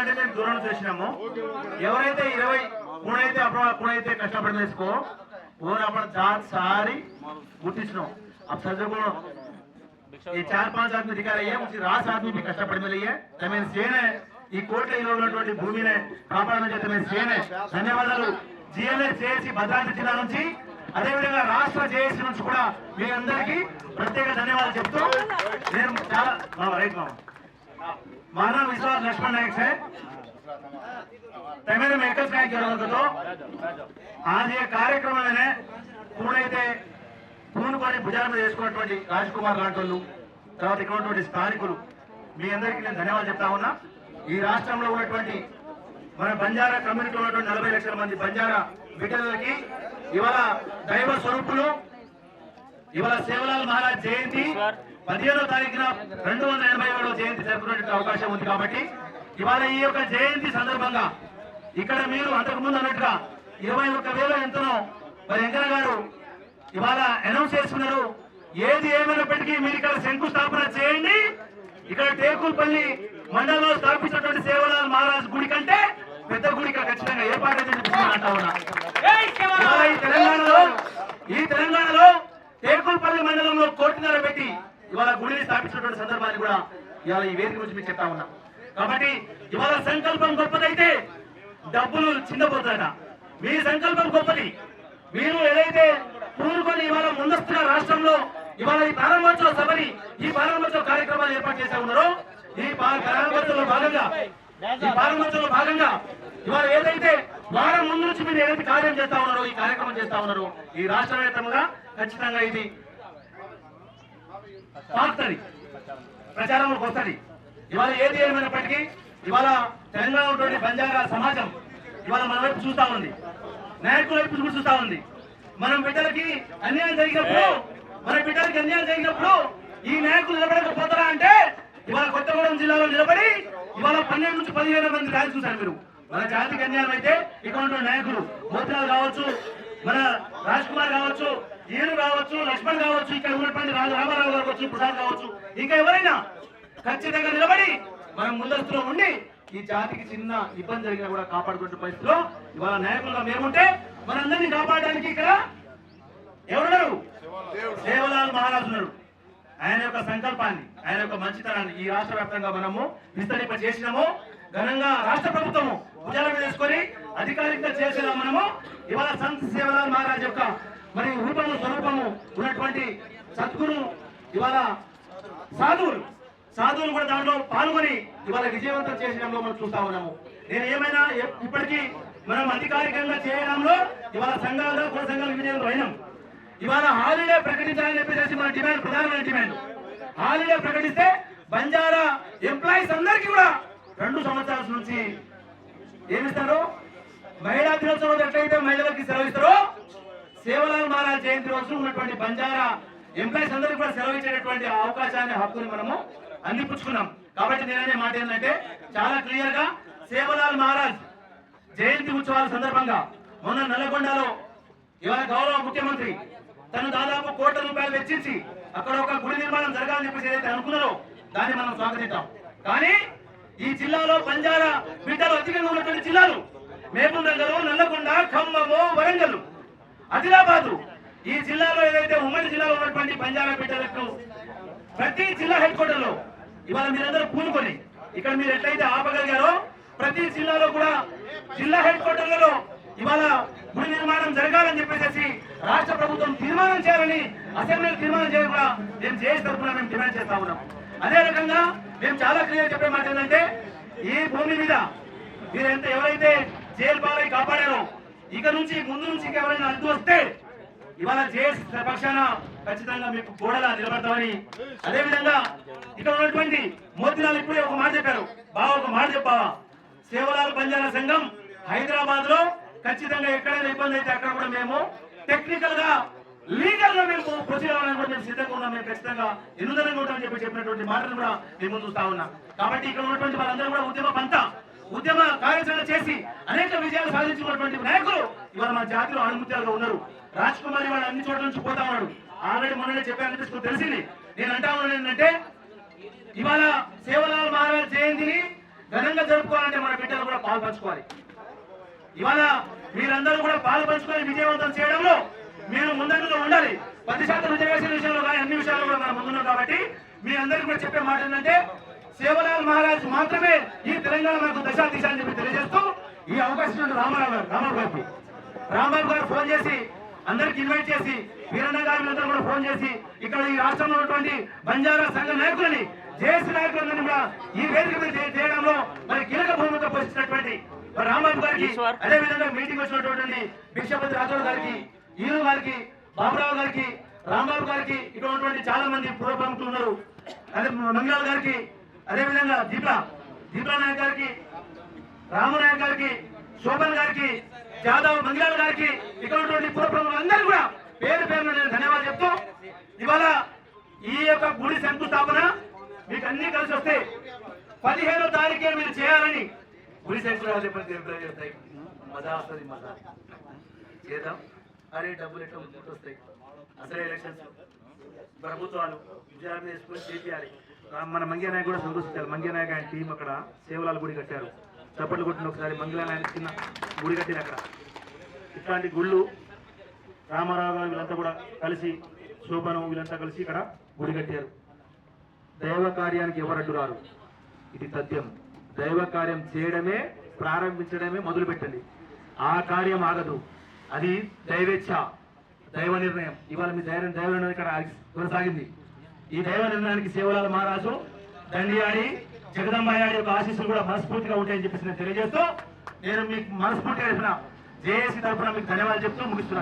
అంటే మేము దూరం నుంచి వచ్చినాము ఎవరైతే ఇరవై కూడైతే అప్పుడు కూడైతే కష్టపడి వేసుకో ఓన్ అప్పుడు जात सारी गुटिसनो अब सजो को ये चार पांच आदमी दिखा रही है उसी रास आदमी भी కష్టపడి మిలి है తమేన్ సేనే ఈ కోట్ల ఇలా ఉన్నటువంటి భూమిని కాపాడమని చెప్పి తమేన్ సేనే ధన్యవాదాలు జిఎల్ఏ చేసి భద్రాద్రి జిల్లా నుంచి అదేవిధంగా రాష్ట్ర జేఏసీ నుంచి కూడా మీ అందరికీ ప్రత్యేక ధన్యవాదాలు చెప్తూ నేను చాలా మామ, મારું નામ વિશ્વાસ લક્ષ્મણ નાયક છે તમે મેં એક જ કાંઈ જરૂરત હતો આજે కార్యక్రమం అనే పూనైతే పూనుకొని భుజాల మీద రాజ్ కుమార్ లాంటి తర్వాత ఇక్కడ ఉన్నటువంటి స్థానికులు మీ అందరికీ నేను ధన్యవాదాలు చెప్తా ఉన్నా. ఈ రాష్ట్రంలో ఉన్నటువంటి మన బంజారా కమ్యూనిటీ ఉన్నటువంటి నలభై లక్షల మంది బంజారా బిడ్డలకి ఇవాళ దైవ స్వరూపులు ఇవాళ సేవలాల్ మహారాజ్ జయంతి. పదిహేనో తారీఖున రెండు వందల ఎనభై ఏడవ జయంతి జరుపుకునే అవకాశం ఉంది కాబట్టి ఇవాళ ఈ యొక్క జయంతి సందర్భంగా ఇక్కడ మీరు అంతకు ముందు అన్నట్టుగా ఇరవై ఒక్క వేల ఎంతనో మరి వెంకన్న గారు ఇవాళ అనౌన్స్ చేస్తున్నారు ఏది ఏమైనప్పటికీ మీరు ఇక్కడ శంకుస్థాపన చేయండి. ఇక్కడ టేకుల్పల్లి మండలంలో స్థాపించినటువంటి సేవలాల్ మహారాజ్ గుడి కంటే పెద్ద గుడి ఇక్కడ ఖచ్చితంగా ఏర్పాటు అయితే అంటా ఉన్నా. ఇవాళ ఈ తెలంగాణలో ఈ తెలంగాణలో టేకుల్పల్లి మండలంలో కోటిన్నర పెట్టి ఇవాళ గుడిని స్థాపించినటువంటి సందర్భాన్ని కూడా ఇవాళ ఈ వేదిక నుంచి మీకు చెప్తా ఉన్నా. కాబట్టి ఇవాళ సంకల్పం గొప్పదైతే డబ్బులు చిన్నపోతాయట మీ సంకల్పం గొప్పది. మీరు ఏదైతే కూరుకొని ఇవాళ ముందస్తుగా రాష్ట్రంలో ఇవాళ ఈ ప్రారంభోత్సవ సభని ఈ ప్రారంభోత్సవ కార్యక్రమాలు ఏర్పాటు చేసే ఉన్నారో ఈ ప్రారంభోత్సవంలో భాగంగా ఈ ప్రారంభోత్సవంలో భాగంగా ఇవాళ ఏదైతే వారం ముందు నుంచి మీరు ఏదైతే కార్యం చేస్తా ఉన్నారో ఈ కార్యక్రమం చేస్తా ఉన్నారో ఈ రాష్ట్ర వ్యాప్తంగా ఖచ్చితంగా ఇది. పాకుతుంది. ప్రచారంలోకి వస్తుంది ఇవాళ ఏది ఏమైనప్పటికీ ఇవాళ తెలంగాణ ఉన్నటువంటి బంజారా సమాజం ఇవాళ మన వైపు చూస్తా ఉంది. నాయకుల వైపు కూడా చూస్తా ఉంది. మనం బిడ్డలకి అన్యాయం జరిగినప్పుడు మన బిడ్డలకి అన్యాయం జరిగినప్పుడు ఈ నాయకులు నిలబడకపోతారా అంటే ఇవాళ కొత్తగూడెం జిల్లాలో నిలబడి ఇవాళ పన్నెండు నుంచి పదిహేను మంది రాజు చూశారు మీరు. మన జాతికి అన్యాయం అయితే ఇక్కడ ఉన్న నాయకులు మోతిలాల్ కావచ్చు మన రాజ్ కుమార్ కావచ్చు ఈయన కావచ్చు లక్ష్మణ్ కావచ్చు ఇక్కడ ఉన్నటువంటి రాజు రామారావు గారు వచ్చి ప్రసాద్ కావచ్చు ఇంకా ఎవరైనా ఖచ్చితంగా నిలబడి మనం ముందస్తులో ఉండి ఈ జాతికి చిన్న ఇబ్బంది జరిగినా కూడా కాపాడుకునే పరిస్థితిలో ఇవాళ నాయకులుగా మేముంటే మనందరినీ కాపాడడానికి ఇక్కడ ఎవరున్నారు? దేవలాల్ మహారాజు ఉన్నారు. ఆయన యొక్క సంకల్పాన్ని ఆయన యొక్క మంచితనాన్ని ఈ రాష్ట్ర వ్యాప్తంగా మనము విస్తరింప చేసినాము ఘనంగా రాష్ట్ర ప్రభుత్వము భుజాల మీద వేసుకొని అధికారికంగా చేసిన మనము ఇవాళ సంత్ సేవలాల్ మహారాజ్ యొక్క మరి రూపము స్వరూపము ఉన్నటువంటి సద్గురు ఇవాళ సాధువులు సాధువులు కూడా దాంట్లో పాల్గొని ఇవాళ విజయవంతం చేసడంలో మనం చూస్తా ఉన్నాము. నేను ఏమైనా ఇప్పటికీ మనం అధికారికంగా చేయడంలో ఇవాళ సంఘాలుగా కుల సంఘాలు విజయంలో అయినాం. ఇవాళ హాలిడే ప్రకటించాలని చెప్పేసి మన డిమాండ్ ప్రధానమైన డిమాండ్. హాలిడే ప్రకటిస్తే బంజారా ఎంప్లాయీస్ అందరికీ కూడా రెండు సంవత్సరాల నుంచి ఏమిస్తారు? మహిళా దినోత్సవం ఎట్లయితే మహిళలకి సెలవు ఇస్తారో సేవలాల్ మహారాజ్ జయంతి రోజు ఉన్నటువంటి బంజారా ఎంప్లాయీస్ అందరికీ కూడా సెలవు ఇచ్చేటటువంటి అవకాశాన్ని హక్కుని మనము అందిపుచ్చుకున్నాం. కాబట్టి నేననే మాట ఏంటంటే చాలా క్లియర్గా సేవలాల్ మహారాజ్ జయంతి ఉత్సవాల సందర్భంగా మొన్న నల్లగొండలో ఇవాళ గౌరవ ముఖ్యమంత్రి తను దాదాపు కోట్ల రూపాయలు వెచ్చించి అక్కడ ఒక గుడి నిర్మాణం జరగాలని చెప్పేసి ఏదైతే అనుకున్నారో దాన్ని మనం స్వాగతిద్దాం. కానీ ఈ జిల్లాలో బంజారా బిడ్డలు అధికంగా ఉన్నటువంటి జిల్లాలు మేపుల్ నగరం నల్లగొండ ఖమ్మము వరంగల్ ఆదిలాబాదు ఈ జిల్లాలో ఏదైతే ఉమ్మడి జిల్లాలో ఉన్నటువంటి బంజారా బిడ్డలకు ప్రతి జిల్లా హెడ్ క్వార్టర్లో ఇవాళ మీరందరూ పూనుకొని ఇక్కడ మీరు ఎట్లయితే ఆపగలిగారో ప్రతి జిల్లాలో కూడా జిల్లా హెడ్ క్వార్టర్లలో ఇవాళ గుడి నిర్మాణం జరగాలని చెప్పేసి రాష్ట్ర ప్రభుత్వం తీర్మానం చేయాలని అసెంబ్లీలో తీర్మానం చేయాలి కూడా మేము చేసి తరఫున మేము డిమాండ్ చేస్తా ఉన్నాం. అదే రకంగా మేము చాలా క్లియర్ చెప్పే మాట ఏంటంటే ఈ భూమి మీద మీరు ఎంత ఎవరైతే ఇక నుంచి ముందు నుంచి ఎవరైనా అడ్డు వస్తే ఇవాళ జేఎస్ పక్షాన ఖచ్చితంగా మీకు గోడలా నిలబడతామని. అదే విధంగా ఇక్కడ ఉన్నటువంటి మోతిలాల్ ఇప్పుడే ఒక మాట చెప్పారు. బావ ఒక మాట చెప్పావా సేవలాల్ బంజారా సంఘం హైదరాబాద్లో ఖచ్చితంగా ఎక్కడైనా ఇబ్బంది అయితే అక్కడ కూడా మేము టెక్నికల్గా లీగల్గా మేము ప్రొసీడ్ అవ్వాలని మేము సిద్ధంగా ఉన్నాం. మేము ఖచ్చితంగా ఎన్నుదనంగా ఉంటామని చెప్పి చెప్పినటువంటి మాటలు కూడా మేము ముందు చూస్తా ఉన్నాం. కాబట్టి ఇక్కడ ఉన్నటువంటి వాళ్ళందరూ కూడా ఉద్యమ పంత ఉద్యమ కార్యాచరణ చేసి అనేక విజయాలు సాధించుకున్నటువంటి నాయకులు ఇవాళ మన జాతిలో అణుముత్యాలుగా ఉన్నారు. రాజ్ కుమార్ ఇవాళ అన్ని చోట్ల నుంచి పోతా ఉన్నాడు. ఆల్రెడీ మొన్ననే చెప్పాను మీకు తెలిసింది. నేను అంటా ఉన్నాను ఏంటంటే ఇవాళ సేవలాల్ మహారాజ్ జయంతిని ఘనంగా జరుపుకోవాలంటే మన బిడ్డలు కూడా పాలు పంచుకోవాలి. ఇవాళ మీరందరూ కూడా పాలు పంచుకొని విజయవంతం చేయడంలో మీరు ముందంజలో ఉండాలి. పది శాతం రిజర్వేషన్ విషయంలో కానీ అన్ని విషయాల్లో కూడా మనం ముందున్నాం కాబట్టి మీ అందరికీ కూడా చెప్పే మాట ఏంటంటే సేవలాల్ మహారాజ్ మాత్రమే ఈ తెలంగాణ మనకు దశా దిశ అని చెప్పి తెలియజేస్తూ ఈ అవకాశం రామారావు గారు రామారావు గారికి. రాంబాబు గారు ఫోన్ చేసి అందరికి ఇన్వైట్ చేసి వీరన్న గారి కూడా ఫోన్ చేసి ఇక్కడ ఈ రాష్ట్రంలో ఉన్నటువంటి బంజారా సంఘ నాయకులని జేఏసీ నాయకులందరినీ కూడా ఈ వేదిక మీద చేయడంలో మరి కీలక భూమిక పోషించినటువంటి మరి రాంబాబు గారికి అదే విధంగా మీటింగ్ వచ్చినటువంటి భిక్షపతి రాజోడ్ గారికి ఈను గారికి బాబురావు గారికి రాంబాబు గారికి ఇక్కడ ఉన్నటువంటి చాలా మంది పూర్వ ప్రముఖులు ఉన్నారు. అదే మంగళాల్ గారికి అదే విధంగా దీపా నాయక్ గారికి రామనాయక్ గారికి శోభన్ గారికి జాదవ్ మంగిలాల్ గారికి ఇక్కడ ఉన్నటువంటి పూర్వప్రముఖులందరూ కూడా పేరు పేరున నేను ధన్యవాదాలు చెప్తూ ఇవాళ ఈ యొక్క గుడి శంకుస్థాపన మీకు అన్ని కలిసి వస్తే పదిహేనో తారీఖే మీరు చేయాలని గుడి శంకుస్థాపన చెప్పి చేస్తాయి. మజా వస్తుంది మజా. చేద్దాం. అరే డబ్బులు ఎట్లా వస్తాయి అసలే ఎలక్షన్స్ ప్రభుత్వాలు విజయాన్ని వేసుకొని చేయాలి మన మంగ్య కూడా సంతోషించాలి. మంగ్య ఆయన టీం అక్కడ సేవలాల గుడి కట్టారు. చప్పట్లు కొట్టిన ఒకసారి మంగళ చిన్న గుడి కట్టిన అక్కడ. ఇట్లాంటి గుళ్ళు రామారావు గారు వీళ్ళంతా కూడా కలిసి శోభనం వీళ్ళంతా కలిసి ఇక్కడ గుడి కట్టారు. దైవ కార్యానికి ఎవరడ్డు రారు ఇది తథ్యం. దైవ కార్యం చేయడమే ప్రారంభించడమే మొదలుపెట్టండి. ఆ కార్యం ఆగదు. అది దైవేచ్ఛ. దైవ నిర్ణయం. ఇవాళ మీ ధైర్యం దైవ నిర్ణయం ఇక్కడ కొనసాగింది. ఈ దైవ నిర్ణయానికి సేవలాల మహారాజు దండియాడి జగదంబాయాడి యొక్క ఆశీస్సులు కూడా మనస్ఫూర్తిగా ఉంటాయని చెప్పేసి నేను తెలియజేస్తూ నేను మీకు మనస్ఫూర్తిగా చెప్పిన జేఏసీ తరఫున మీకు ధన్యవాదాలు చెప్తూ ముగిస్తున్నాను.